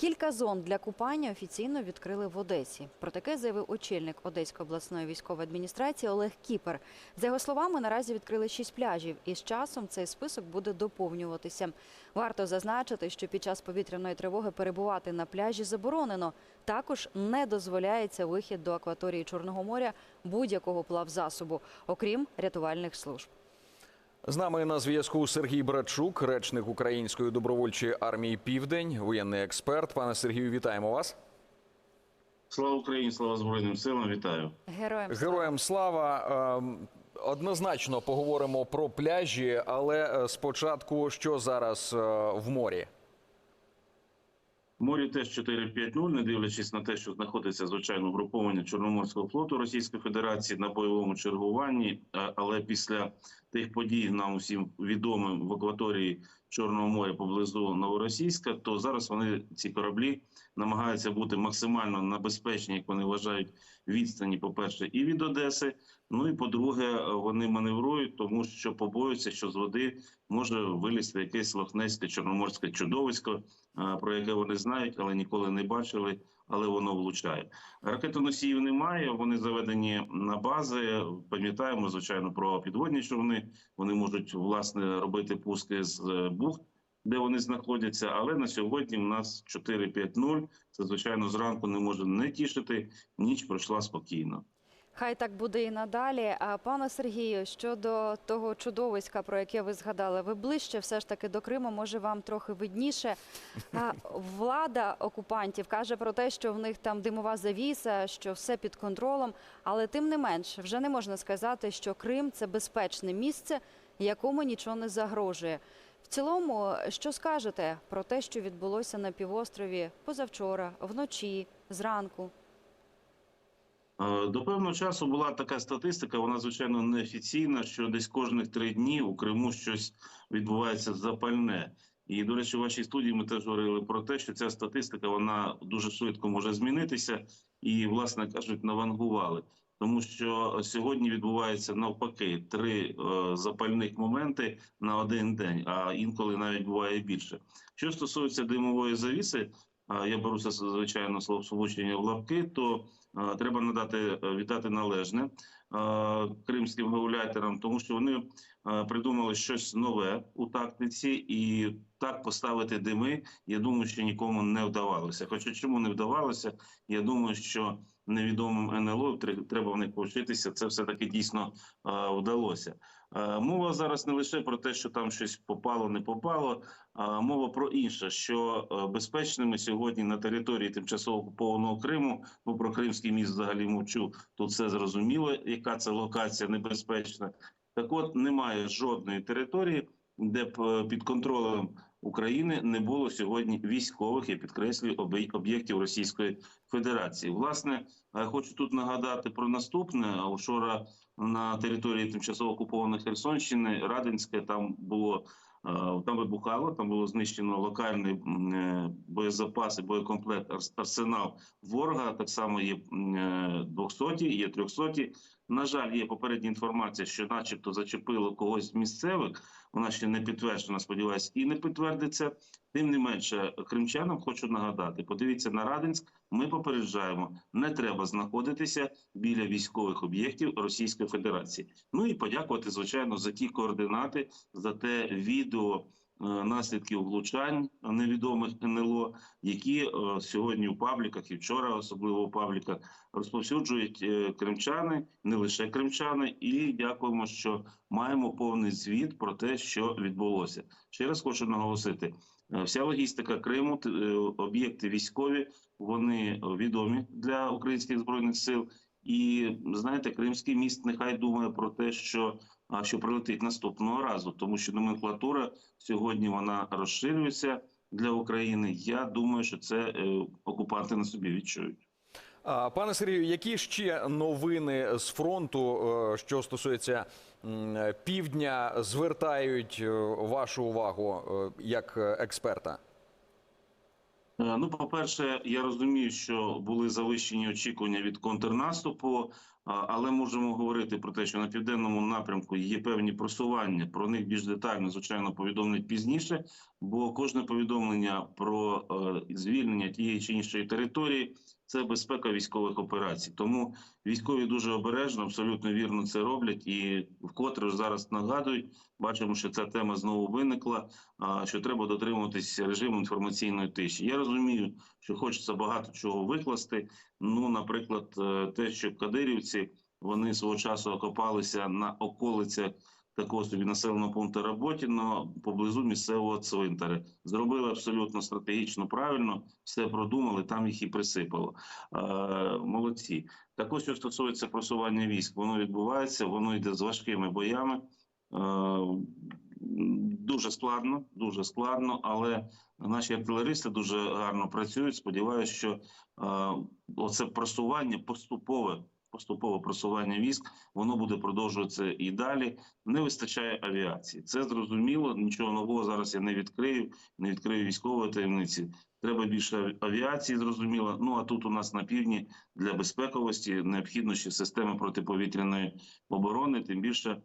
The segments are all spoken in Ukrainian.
Кілька зон для купання офіційно відкрили в Одесі. Про таке заявив очільник Одеської обласної військової адміністрації Олег Кіпер. За його словами, наразі відкрили шість пляжів, і з часом цей список буде доповнюватися. Варто зазначити, що під час повітряної тривоги перебувати на пляжі заборонено. Також не дозволяється вихід до акваторії Чорного моря будь-якого плавзасобу, окрім рятувальних служб. З нами на зв'язку Сергій Братчук, речник Української добровольчої армії Південь, воєнний експерт. Пане Сергію, вітаємо вас. Слава Україні, слава Збройним силам, вітаю. Героям слава. Героям слава. Ем, Однозначно поговоримо про пляжі, але е, спочатку що зараз е, в морі? Морі теж 450, не дивлячись на те, що знаходиться звичайно угруповання Чорноморського флоту Російської Федерації на бойовому чергуванні. Але після тих подій, нам усім відомим в акваторії Чорного моря поблизу Новоросійська, то зараз вони ці кораблі намагаються бути максимально на безпечній, як вони вважають, відстані, по-перше, і від Одеси. Ну і по-друге, вони маневрують, тому що побоюються, що з води може вилізти якесь лохнецьке чорноморське чудовисько, про яке вони знають, але ніколи не бачили, але воно влучає. Ракетоносіїв немає, вони заведені на бази. Пам'ятаємо, звичайно, про підводні човни. Вони можуть власне робити пуски з е, бухт. Де вони знаходяться, але на сьогодні в нас 4-5-0. Це звичайно зранку не може не тішити. Ніч пройшла спокійно. Хай так буде і надалі. А пане Сергію, щодо того чудовиська, про яке ви згадали, ви ближче все ж таки до Криму, може вам трохи видніше. А влада окупантів каже про те, що в них там димова завіса, що все під контролем. Але тим не менш, вже не можна сказати, що Крим це безпечне місце, якому нічого не загрожує. В цілому, що скажете про те, що відбулося на півострові позавчора, вночі, зранку? Е, До певного часу була така статистика, вона звичайно неофіційна, що десь кожних три дні у Криму щось відбувається запальне. І, до речі, в вашій студії ми теж говорили про те, що ця статистика вона дуже швидко може змінитися, і, власне кажуть, навангували. Тому що сьогодні відбувається навпаки три е, запальних моменти на один день, а інколи навіть буває більше. Що стосується димової завіси, а я беруся звичайно словосполучення в лапки, то е, треба надати е, віддати належне е, кримським гауляйтерам, тому що вони е, придумали щось нове у тактиці, і так поставити дими. Я думаю, що нікому не вдавалося. Хоча чому не вдавалося? Я думаю, що невідомим НЛО тре- треба в них повчитися. Це все таки дійсно е, вдалося. Е, Мова зараз не лише про те, що там щось попало, не попало. а Мова про інше, що е, безпечними сьогодні на території тимчасово окупованого Криму, ну про Кримський міст взагалі мовчу. Тут все зрозуміло, яка це локація небезпечна. Так, от немає жодної території, де б е, під контролем України не було сьогодні військових, я підкреслюю, об'є- об'єктів Російської Федерації. Власне, хочу тут нагадати про наступне. Вчора на території тимчасово окупованої Херсонщини, Радинське, там було е, там вибухало, там було знищено локальний е, боєзапас і боєкомплект арс- арсенал ворога. Так само є м, е, 200, є 300. На жаль, є попередня інформація, що, начебто, зачепило когось з місцевих. Вона ще не підтверджена, сподіваюся, і не підтвердиться. Тим не менше, кримчанам хочу нагадати: подивіться на Радинськ. Ми попереджаємо, не треба знаходитися біля військових об'єктів Російської Федерації. Ну і подякувати, звичайно, за ті координати, за те відео наслідків влучань невідомих НЛО, які е, сьогодні у пабліках і вчора, особливо у пабліках, розповсюджують е, кримчани, не лише кримчани. І дякуємо, що маємо повний звіт про те, що відбулося. Ще раз хочу наголосити: е, вся логістика Криму, е, об'єкти військові, вони відомі для українських збройних сил. І знаєте, Кримський міст нехай думає про те, що, що прилетить наступного разу, тому що номенклатура сьогодні вона розширюється для України. Я думаю, що це е, окупанти на собі відчують. Пане Сергію, які ще новини з фронту, е, що стосується півдня, звертають е, вашу увагу як експерта? Ну, по-перше, я розумію, що були завищені очікування від контрнаступу. Але можемо говорити про те, що на південному напрямку є певні просування. Про них більш детально, звичайно, повідомлять пізніше, бо кожне повідомлення про е, звільнення тієї чи іншої території це безпека військових операцій. Тому військові дуже обережно, абсолютно вірно це роблять. І вкотре зараз нагадують, бачимо, що ця тема знову виникла. Що треба дотримуватись режиму інформаційної тиші. Я розумію, що хочеться багато чого викласти. Ну, наприклад, е, те, що кадирівці вони свого часу окопалися на околицях такого собі населеного пункту Роботіно поблизу місцевого цвинтаря. Зробили абсолютно стратегічно правильно, все продумали, там їх і присипало. Е, молодці. Також що стосується просування військ, воно відбувається, воно йде з важкими боями. Е, Дуже складно, дуже складно, але наші артилеристи дуже гарно працюють. Сподіваюся, що е, оце просування поступове, поступове просування військ, воно буде продовжуватися і далі. Не вистачає авіації. Це зрозуміло. Нічого нового зараз я не відкрию, не відкрию військової таємниці. Треба більше авіації, зрозуміло. Ну а тут у нас на півдні для безпековості необхідно ще системи протиповітряної оборони. Тим більше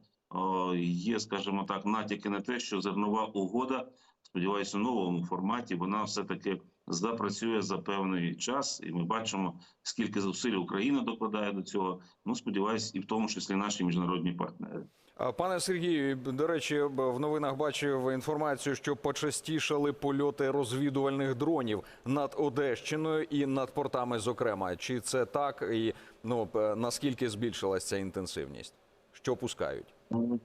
є, скажімо так, натяки на те, що зернова угода, сподіваюся, у новому форматі вона все таки запрацює за певний час, і ми бачимо, скільки зусиль Україна докладає до цього. Ну сподіваюся, і в тому числі наші міжнародні партнери. Пане Сергію, до речі, в новинах бачив інформацію, що почастішали польоти розвідувальних дронів над Одещиною і над портами, зокрема. Чи це так? І ну наскільки збільшилась ця інтенсивність? Що пускають?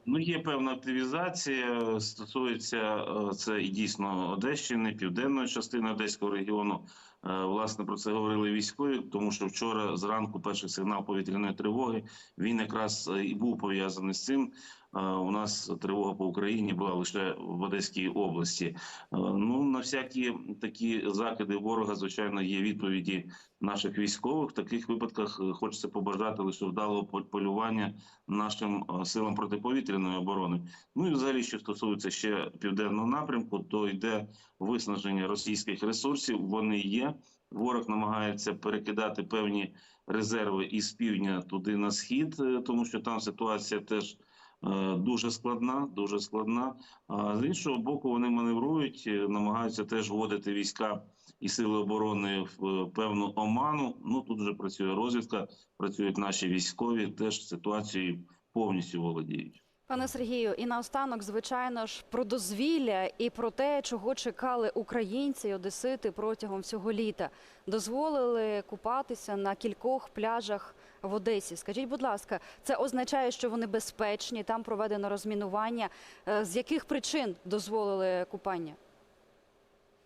Ну, є певна активізація. Стосується е, це і дійсно Одещини, південної частини Одеського регіону. Е, Власне про це говорили військові, тому що вчора зранку перший сигнал повітряної тривоги він якраз е, і був пов'язаний з цим. Е, У нас тривога по Україні була лише в Одеській області. Ну на всякі такі закиди ворога, звичайно, є відповіді наших військових. В таких випадках хочеться побажати лише вдалого полювання нашим силам протиповітряної оборони. Ну і взагалі, що стосується ще південного напрямку, то йде виснаження російських ресурсів. Вони є. Ворог намагається перекидати певні резерви із півдня туди на схід, е, тому що там ситуація теж е, дуже складна, дуже складна. А з іншого боку, вони маневрують, е, намагаються теж вводити війська і сили оборони в певну оману. Ну тут вже працює розвідка, працюють наші військові, теж ситуацією повністю володіють. Пане Сергію, і наостанок, звичайно ж, про дозвілля і про те, чого чекали українці й одесити протягом всього літа. Дозволили купатися на кількох пляжах в Одесі. Скажіть, будь ласка, це означає, що вони безпечні, там проведено розмінування. Е, З яких причин дозволили купання?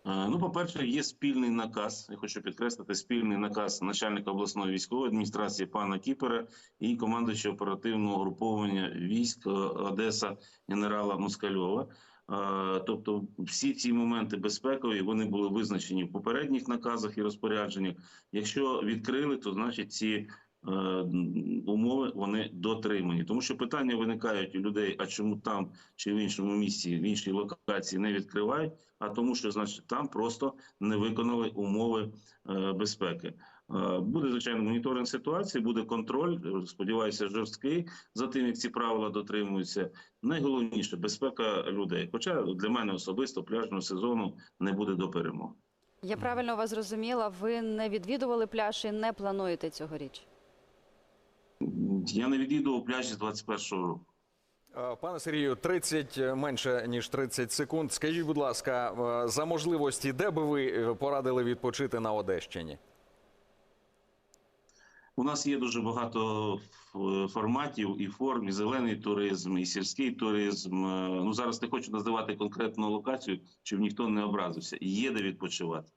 Е, Ну, по-перше, є спільний наказ. Я хочу підкреслити спільний наказ начальника обласної військової адміністрації пана Кіпера і командуюча оперативного угруповання військ е, Одеса генерала Москальова. Е, Тобто, всі ці моменти безпекові вони були визначені в попередніх наказах і розпорядженнях. Якщо відкрили, то значить ці умови вони дотримані. Тому що питання виникають у людей: а чому там чи в іншому місці, в іншій локації не відкривають? А тому, що значить там просто не виконали умови е, безпеки. Е, Буде звичайно моніторинг ситуації, буде контроль. е, Сподіваюся, жорсткий за тим, як ці правила дотримуються. Найголовніше безпека людей. Хоча для мене особисто пляжного сезону не буде до перемоги. Я правильно вас зрозуміла, ви не відвідували пляж і не плануєте цьогоріч? Я не відвідував пляжі з 21-го року. Е, Пане Сергію, 30 е, менше ніж 30 секунд. Скажіть, будь ласка, е, за можливості, де би ви е, порадили відпочити на Одещині? У нас є дуже багато форматів і форм, і зелений туризм, і сільський туризм. Ну зараз не хочу називати конкретну локацію, щоб ніхто не образився. Є де відпочивати.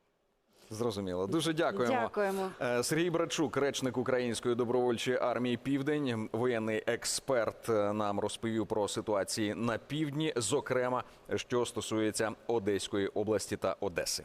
Зрозуміло. Дуже дякуємо. Дякуємо. Е, Сергій Брачук, речник Української добровольчої армії Південь, воєнний експерт, е, нам розповів про ситуації на півдні, зокрема, що стосується Одеської області та Одеси.